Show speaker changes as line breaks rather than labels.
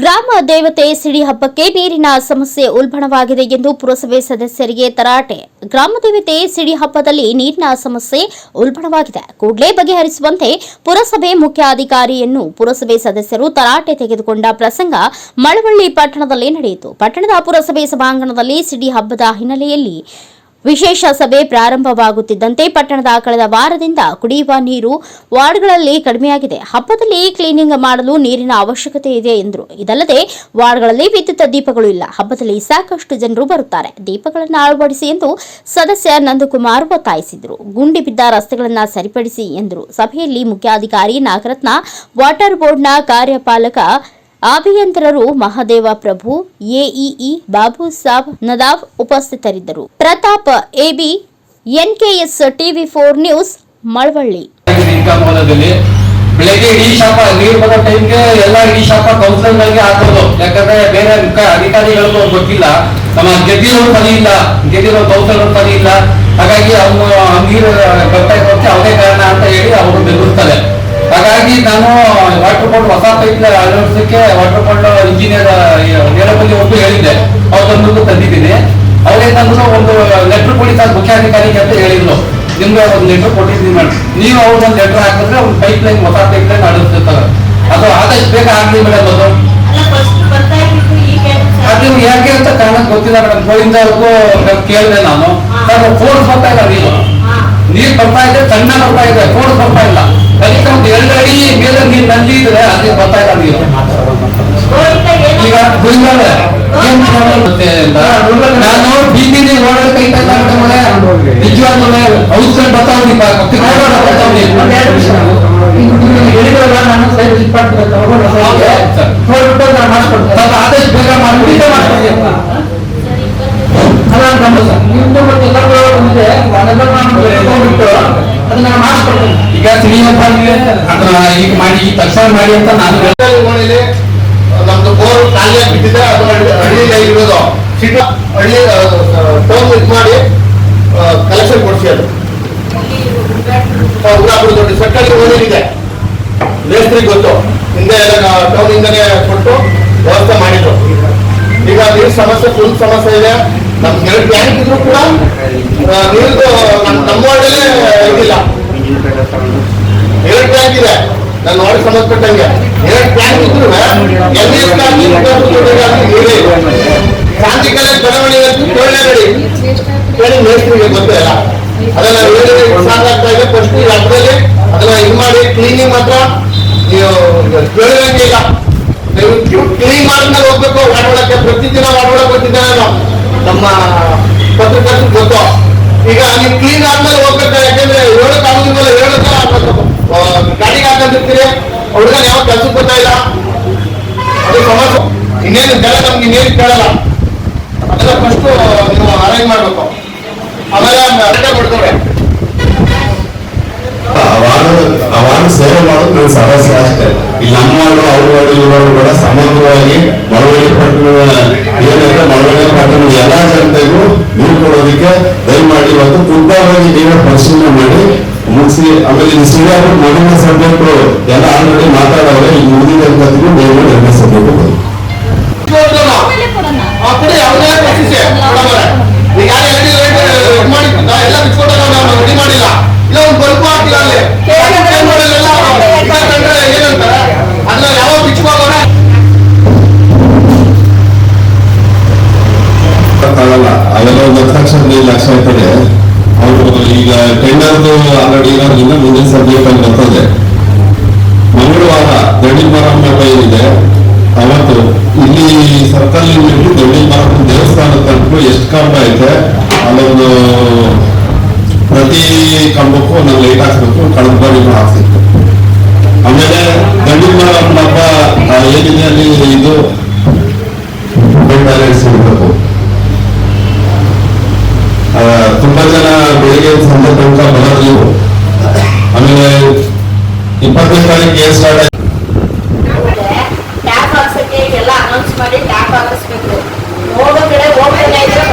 ಗ್ರಾಮ ದೇವತೆ ಸಿಡಿ ಹಬ್ಬಕ್ಕೆ ನೀರಿನ ಸಮಸ್ಯೆ ಉಲ್ಬಣವಾಗಿದೆ ಎಂದು ಪುರಸಭೆ ಸದಸ್ಯರಿಗೆ ತರಾಟೆ. ಗ್ರಾಮ ದೇವತೆ ಸಿಡಿ ಹಬ್ಬದಲ್ಲಿ ನೀರಿನ ಸಮಸ್ಯೆ ಉಲ್ಬಣವಾಗಿದೆ. ಕೂಡಲೇ ಬಗೆಹರಿಸುವಂತೆ ಪುರಸಭೆ ಮುಖ್ಯಾಧಿಕಾರಿಯನ್ನು ಪುರಸಭೆ ಸದಸ್ಯರು ತರಾಟೆ ತೆಗೆದುಕೊಂಡ ಪ್ರಸಂಗ ಮಳವಳ್ಳಿ ಪಟ್ಟಣದಲ್ಲಿ ನಡೆಯಿತು. ಪಟ್ಟಣದ ಪುರಸಭೆ ಸಭಾಂಗಣದಲ್ಲಿ ಸಿಡಿ ಹಬ್ಬದ ಹಿನ್ನೆಲೆಯಲ್ಲಿ ವಿಶೇಷ ಸಭೆ ಪ್ರಾರಂಭವಾಗುತ್ತಿದ್ದಂತೆ ಪಟ್ಟಣದ ಕಳೆದ ವಾರದಿಂದ ಕುಡಿಯುವ ನೀರು ವಾರ್ಡ್ಗಳಲ್ಲಿ ಕಡಿಮೆಯಾಗಿದೆ. ಹಬ್ಬದಲ್ಲಿ ಕ್ಲೀನಿಂಗ್ ಮಾಡಲು ನೀರಿನ ಅವಶ್ಯಕತೆ ಇದೆ ಎಂದರು. ಇದಲ್ಲದೆ ವಾರ್ಡ್ಗಳಲ್ಲಿ ವಿದ್ಯುತ್ ದೀಪಗಳು ಇಲ್ಲ. ಹಬ್ಬದಲ್ಲಿ ಸಾಕಷ್ಟು ಜನರು ಬರುತ್ತಾರೆ. ದೀಪಗಳನ್ನು ಅಳವಡಿಸಿ ಎಂದು ಸದಸ್ಯ ನಂದಕುಮಾರ್ ಒತ್ತಾಯಿಸಿದರು. ಗುಂಡಿ ಬಿದ್ದ ರಸ್ತೆಗಳನ್ನು ಸರಿಪಡಿಸಿ ಎಂದರು. ಸಭೆಯಲ್ಲಿ ಮುಖ್ಯಾಧಿಕಾರಿ ನಾಗರತ್ನ, ವಾಟರ್ ಬೋರ್ಡ್ನ ಕಾರ್ಯಪಾಲಕ ಅಭಿಯಂತರರು ಮಹಾದೇವ ಪ್ರಭು, ಎಇಇ ಬಾಬು ಸಾಬ್ ನದಾವ್ ಉಪಸ್ಥಿತರಿದ್ದರು. Pratap AB, NKS TV four news, Malavalli.
ಬೆಳಿಗ್ಗೆ ಇಡೀ ಶಾಪ, ನೀರು ಬರೋ ಟೈಮ್ಗೆ ಎಲ್ಲ ಇಡೀ ಶಾಪ ಕೌನ್ಸಿಲ್ ಗಳಿಗೆ ಹಾಕೋದು. ಯಾಕಂದ್ರೆ ಬೇರೆ ಅಧಿಕಾರಿಗಳು ಗೊತ್ತಿಲ್ಲ. ನಮ್ಮ ಗೆದ್ದಿರೋರು ಪನಿ ಇಲ್ಲ ಗೆದ್ದಿರೋ ಕೌನ್ಸಿಲರ್ ಪನಿ ಇಲ್ಲ. ಹಾಗಾಗಿ ಅವನು ನೀರು ಬರ್ತಾ ಇರೋಕ್ಕೆ ಅವನೇ ಕಾರಣ ಅಂತ ಹೇಳಿ ಅವರು ಬೆದರಿಸ್ತಾರೆ ಹಾಗಾಗಿ ನಾನು ವಾಟರ್ ಬೋರ್ಡ್ ಹೊಸ ಪೈಪ್ ಅಳವಡಿಸಕ್ಕೆ ವಾಟರ್ ಬೋರ್ಡ್ ಇಂಜಿನಿಯರ್ ನೇರಪಲ್ಲಿ ಒಬ್ಬರು ಹೇಳಿದ್ದೆ. ಅವ್ರದೊಂದು ತಂದಿದ್ದೀನಿ. ಅವ್ರೇನಂದ್ರು ಒಂದು ಲೆಟರ್ ಕೊಡಿ ಮುಖ್ಯಾಧಿಕಾರಿಗೆ ಅಂತ ಹೇಳಿದ್ರು. ನಿಮ್ಗೆ ಒಂದು ಲೆಟರ್ ಕೊಟ್ಟಿದ್ದೀನಿ ಮೇಡಮ್ ನೀವು ಅವ್ರು ಒಂದು ಲೆಟರ್ ಹಾಕಿದ್ರೆ ಒಂದು ಪೈಪ್ ಲೈನ್ ಹೊಸ ಪೈಪ್ ಲೈನ್ ಅಳಿಸ್ತಿರ್ತಾರೆ ಅದು ಆದಷ್ಟು ಬೇಗ ಆಗ್ಲಿ ಮೇಡಮ್ ಅದು. ಅದು ಯಾಕೆ ಅಂತ ಕಾರಣ ಗೊತ್ತಿಲ್ಲ ಮೇಡಮ್ ಗೋವಿಂದವ್ರಿಗೂ ಕೇಳಿದೆ ನಾನು. ಫೋರ್ಸ್ ಬರ್ತಾ ಇಲ್ಲ ನೀರು. ನೀರು ಬರ್ತಾ ಇದೆ ಸಣ್ಣ ಬರ್ತಾ ಇದೆ. ಫೋರ್ಸ್ ಬರ್ತಾ ಇಲ್ಲ. ಕನಿಷ್ಠ ಒಂದು ಎರಡು ಅಡಿ ಮೇಲೆ ನೀರು ನಲ್ಲಿ ಇದ್ರೆ ಅದೇ ಬರ್ತಾ ಇಲ್ಲ ನೀರು ಈಗ ಗೋವಿಂದವ್ರೆ ಏನ್ problem ಮತ್ತೆ ಅಂತ. ನಾನು ಬೀದಿನಿ ಓಡಾಡ ಕೈ ನಿಜವಾಗ್ಲೂ ಔಷಧ ಬರ್ತಾವ್ನಿ ಮತ್ತೆ ಓಡಾಡ ಬರ್ತಾವ್ನಿ ಸ್ವಲ್ಪ ಆದಷ್ಟು ಬೇಗ ಮಾಡಿ ಅದನ್ನ ಈಗ ಮಾಡಿ ಈ ತಕ್ಷಣ ಮಾಡಿ ಅಂತ ನಾನು
ನಮ್ದು ಬೋರ್ ಖಾಲಿ ಬಿಟ್ಟಿದೆ ಅದು ಹಳ್ಳಿಲೇ ಇರೋದು. ಸಿಟಿ ಹಳ್ಳಿ ಟೋನ್ ಇದು ಮಾಡಿ ಕಲೆಕ್ಷನ್ ಕೊಡಿಸಿ ಅದು. ದೊಡ್ಡ ಸರ್ಕಾರಿ ಓದಿದೆ ಮೇಸ್ತ್ರಿಗೆ ಗೊತ್ತು. ಹಿಂದೆ ಟೌನ್ ಇಂದನೇ ಕೊಟ್ಟು ವ್ಯವಸ್ಥೆ ಮಾಡಿದ್ರು. ಈಗ ನೀರ್ ಸಮಸ್ಯೆ ಫುಲ್ ಸಮಸ್ಯೆ ಇದೆ. ನಮ್ಗೆ ಎರಡು ಟ್ಯಾಂಕ್ ಇದ್ರು ಕೂಡ ನೀರು ನಮ್ಮ ವಾರ್ಡಲ್ಲೇ ಇದಿಲ್ಲ. ಎರಡು ಇದೆ. ನಾನು ನೋಡಿ ಸಂಬಂಧಪಟ್ಟಂಗೆ. ಎರಡು ಟ್ಯಾಂಕ್ ಇದ್ರು ಕ್ರಾಂತಿಕಾಲ ಬೆಳವಣಿಗೆ ಅಂತ ಕೇಳಲೇಬೇಡಿ ಕೇಳಿ ಮೇಸ್ತ್ರಿಗೆ ಗೊತ್ತೇ ಇಲ್ಲ ಅದನ್ನ ಹೇಳಿದ್ರೆ ಸಾಕಾಗ್ತಾ ಇದೆ. ಫಸ್ಟ್ ಹಬ್ಬದಲ್ಲಿ ಅದನ್ನ ಇದು ಮಾಡಿ ಕ್ಲೀನಿಂಗ್ ಮಾತ್ರ ನೀವು ಕೇಳಿದಂಗೆ ನೀವು ಕ್ಲೀನ್ ಹೋಗ್ಬೇಕು. ವಾಡೋಳಕ್ಕೆ ಪ್ರತಿದಿನ ವಾಡೋಳಕ್ಕೆ ಬರ್ತಿದ್ದೆ ನಮ್ಮ ಪತ್ರಕರ್ತರು ಗೊತ್ತು. ಈಗ ನೀವು ಕ್ಲೀನ್ ಆದ್ಮೇಲೆ ಹೋಗ್ಬೇಕು ಆಗುದಿಲ್ಲ ಹೇಳಕ್ಕ ಗಾಡಿಗೆ ಹಾಕೊಂಡಿರ್ತೀರಿ ಯಾವ ಕೆಲ್ಸಕ್ಕೆ ಬರ್ತಾ ಇಲ್ಲ? ಅದು ಸಮಸ್ಯೆ. ಇನ್ನೇನು ಜನ ನಮ್ಗೆ ಇನ್ನೇನು ಕೇಳಲ್ಲ. ಅದೆಲ್ಲ ಫಸ್ಟ್ ನೀವು ಅರೇಂಜ್ ಮಾಡ್ಬೇಕು. ಆಮೇಲೆ ಅರ್ಥ ಮಾಡ್ಕೊಂಡೆ
ಅವಾಗ ಸೇವೆ ಮಾಡೋದು ಸಮಸ್ಯೆ ಅಷ್ಟೇ. ಇಲ್ಲಿ ನಮ್ಮ ಅವರು ಇವ್ರ ಕೂಡ ಸಮಗ್ರವಾಗಿ ಮಳವಳ್ಳಿ ಪಟ್ಟಣ ಏನಂದ್ರೆ ಮಳವಳ್ಳಿ ಪಟ್ಟಣ ಎಲ್ಲಾ ಜನತೆಗೂ ನೀರು ಕೊಡೋದಕ್ಕೆ ದಯಮಾಡಿ ಇವತ್ತು ಖುದ್ದಾಗಿ ನೀವೇ ಪರಿಶೀಲನೆ ಮಾಡಿ ಮುಗಿಸಿ ಆಮೇಲೆ ಇದು ಶ್ರೀರಾಮ ಮೊದಲನೇ ಸಬ್ಜೆಕ್ಟ್ ಎಲ್ಲ ಆಲ್ರೆಡಿ ಮಾತಾಡೋರೆ ಈ ಮುಗಿದಿದ್ದಂತೂ
ಬೇರೆ ಬಿಚ್ಕೋಗೋಣ
ಆಗಲ್ಲ ಅವೆಲ್ಲ ಒಂದು ಹತ್ತು ಲಕ್ಷ ಹದಿನೈದು ಲಕ್ಷ ಈಗ ಟೆಂಡರ್ದು ಆಲ್ರೆಡಿ ಇರೋದ್ರಿಂದ ಮುಂದಿನ ಸಬ್ಜೆಕ್ಟ್ ಅಲ್ಲಿ ಬರ್ತದೆ. ಮಂಗಳವಾರ ದಡಿ ಮಾರಮ್ಮ ಏನಿದೆ ಅವತ್ತು ಇಲ್ಲಿ ಸರ್ಕಲ್ ಬಿಟ್ಟು ದಡಿ ಮಾರಮ್ಮ ದೇವಸ್ಥಾನದ ತನಕ ಎಷ್ಟು ಕಂಬ ಐತೆ ಅಲ್ಲೊಂದು ಪ್ರತಿ ಕಂಬಕ್ಕೂ ಒಂದು ಲೈಟ್ ಹಾಕ್ಬೇಕು ಕಳೆದ ಬಾರಿ ಹಾಕ್ಸಿತ್ತು ಆಮೇಲೆ ದಂಡಿ ಮಾರಮ್ಮ ಹಬ್ಬ ಆ, ಏನಿದೆ ಅಲ್ಲಿ ಇದು? ಬ್ಯಾಲೆನ್ಸ್ ಇರಬೇಕು. ಆ, ಟ್ಯಾಪ್ ಹಾಕ್ಸಕ್ಕೆ ಎಲ್ಲ ಅನೌನ್ಸ್ ಮಾಡಿ ಟ್ಯಾಪ್ ಹಾಕಿಸ್ಬೇಕು. ಹೋಗೋ ಕಡೆ ಹೋಗ್ತಾ ಇದ್ರೆ